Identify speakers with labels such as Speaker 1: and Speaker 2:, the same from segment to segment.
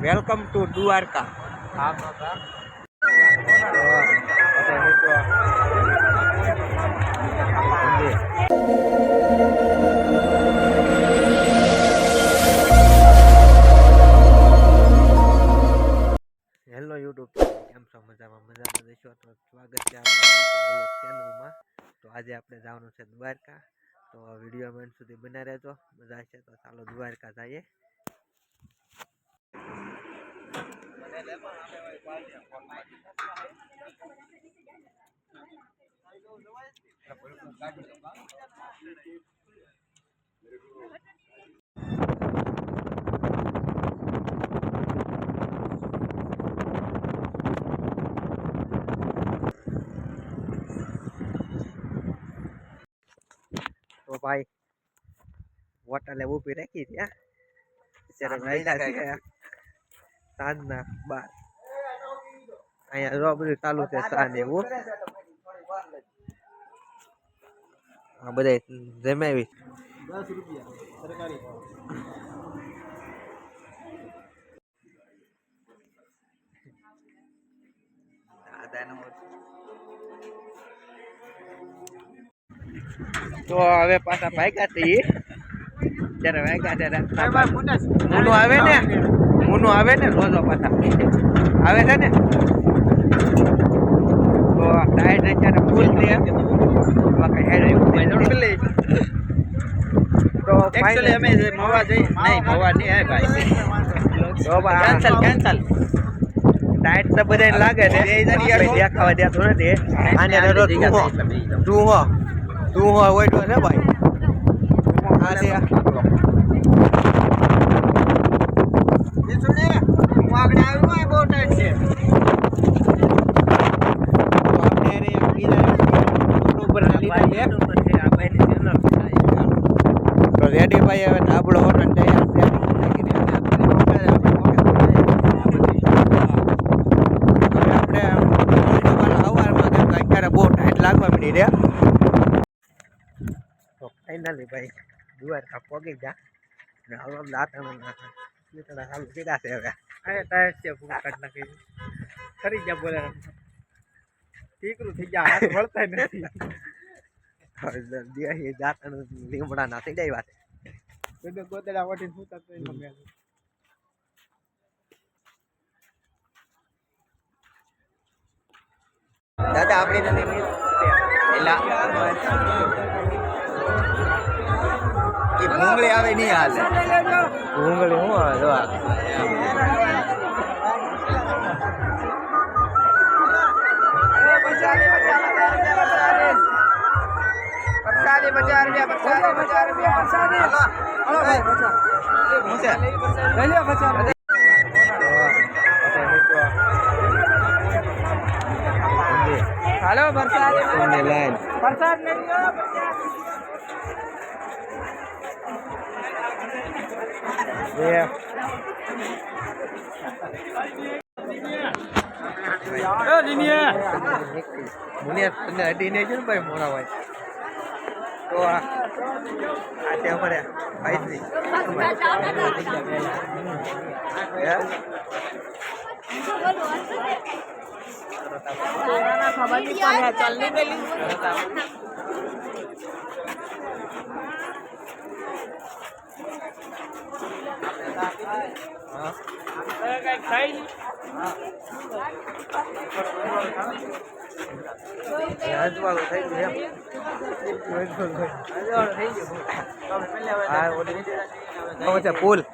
Speaker 1: Welcome to Dwarka. Hello YouTube કેમ છો? મજામાં મજામાં દેશો? તો સ્વાગત છે આપણા ચેનલમાં. તો આજે આપણે જવાનું છે દ્વારકા. તો વીડિયો એન્ડ સુધી બના રહેજો. મજા છે તો ચાલો દ્વારકા જઈએ. તો ભાઈ હોટલે પી રાખી ત્યાં અત્યારે સાંજના બાર અહીંયા જો બધું ચાલુ છે સાંજ એવું આ બધા જમાવી
Speaker 2: દસ રૂપિયા સરકારી
Speaker 1: તો હવે પાછા ભાગ્યા છીએ ત્યારે વાગ્યા ત્યારે મુનું આવે ને મુનું આવે ને રોજો પાછા આવે છે ને? તો ટાયર અત્યારે ફૂલ છે. બાકી હેડ તો
Speaker 2: એકચ્યુઅલી અમે મવા જઈ નહીં મવા નહીં હે ભાઈ. કેન્સલ કેન્સલ
Speaker 1: ટાયર તો બધાને લાગે છે. આપણે દેખાવા દેતું નથી આને રોજ તું હો તું હો તું હો ઓઈડો છે ભાઈ. આ છે તો આપણે એને એમ કીધા ઉપર લીધા છે તો રેડી ભાઈ હવે આપણો હોટલ તૈયાર છે અત્યારે બહુ ટાઈટ લાગવા મળી રે તો ફાઈનલી ભાઈ દ્વારકા પગી જા ને હવે દાંતણ નાખે દાંતણ ચાલુ છે હવે.
Speaker 2: અરે ટાયર છે ફૂલ કાઢ નાખી. ખરી ગયા બોલે ઠીકરું થઈ ગયા. હાથ વળતા નથી.
Speaker 1: દેહી થઈ જાય વાત
Speaker 2: વટીને એમાં મેં
Speaker 1: દાદા આપણી નથી એલા
Speaker 2: એ ભૂંગળી આવે નહીં હાલ.
Speaker 1: ભૂંગળી હું જો આ.
Speaker 2: પરસાદી પચાસ રૂપિયા પરસાદી પચાસ રૂપિયા પરસાદી હલો ભાઈ પચાસ લઈ લ્યો પચાસ હાલો લ્યો
Speaker 1: બે મુનિયા તને અડીને છે ને ભાઈ મોડા ભાઈ તો આ તે અમારે ભાઈ અજવાળું થઈ ગયું એમ હા. ઓલી હવે છે પુલ.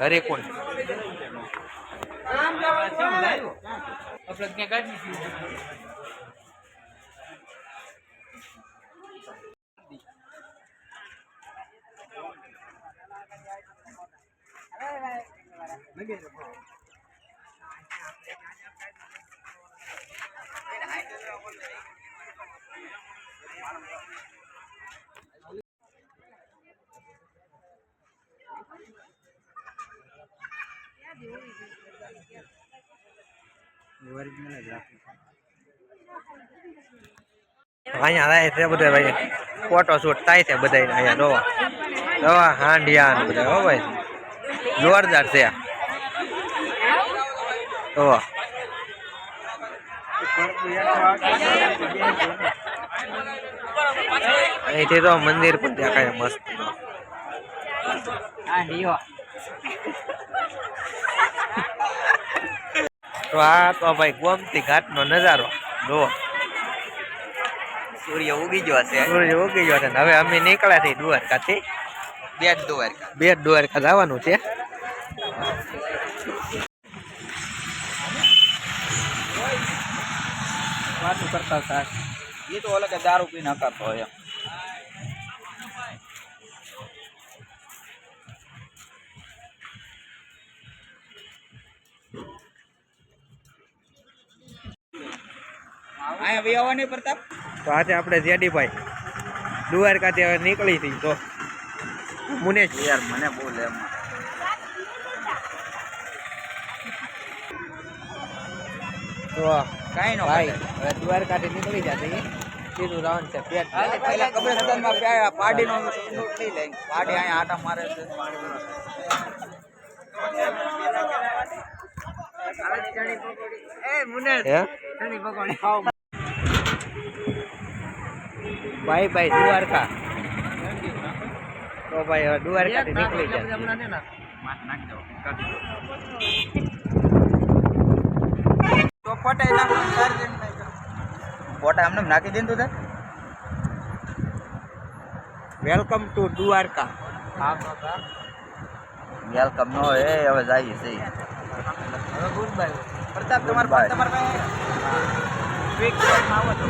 Speaker 1: હરે કોણ
Speaker 2: ઓરિજિનલ જ રાખું
Speaker 1: અહીંયા થાય છે બધા ભાઈ ફોટો શૂટ થાય છે બધા અહીંયા જોવા જોવા હાંડિયા ને બધા હો ભાઈ જોરદાર છે જોવા અહીંથી તો મંદિર પણ દેખાય મસ્ત. તો આ તો ભાઈ ગોમતી ઘાટનો નજારો. જુઓ.
Speaker 3: સૂર્ય ઉગી ગયો છે.
Speaker 1: સૂર્ય ઉગી ગયો છે ને હવે અમે નીકળ્યા છીએ દ્વારકાથી.
Speaker 3: બેટ દ્વારકા.
Speaker 1: બેટ દ્વારકા જવાનું છે.
Speaker 2: વાતું કરતા હતા
Speaker 3: એ તો ઓલે કે દારૂ પીને હકાતો હોય એમ અહીંયા બી આવવાની પ્રતાપ?
Speaker 1: તો આજે આપણે જેડીભાઈ દ્વારકાથી હવે નીકળી હતી તો મુનેશ.
Speaker 3: યાર મને બોલે એમ.
Speaker 1: તો
Speaker 3: કાંઈ નો
Speaker 1: ભાઈ
Speaker 3: ભાઈ
Speaker 1: હવે દ્વારકાથી નીકળી જતી સીધું રાવણ છે પેટ
Speaker 3: પેલા કબ્રસ્તાનમાં પ્યા- પાડીનો લઈ લે પાડી અહીંયા આટા મારે છે.
Speaker 1: હે? ભાઈ ભાઈ દ્વારકા. તો ભાઈ હવે દ્વારકાથી નીકળી જાય
Speaker 3: તો ફટાઈ નાખવાનું ચાર્જિંગ નહીં કરો. ફોટા એમને નાખી દે ને તું
Speaker 1: વેલકમ ટુ દ્વારકા
Speaker 3: વેલકમ નો એ હવે જાય છે પ્રતાપ તમારે તમારે પાસે ક્વિક આવો તો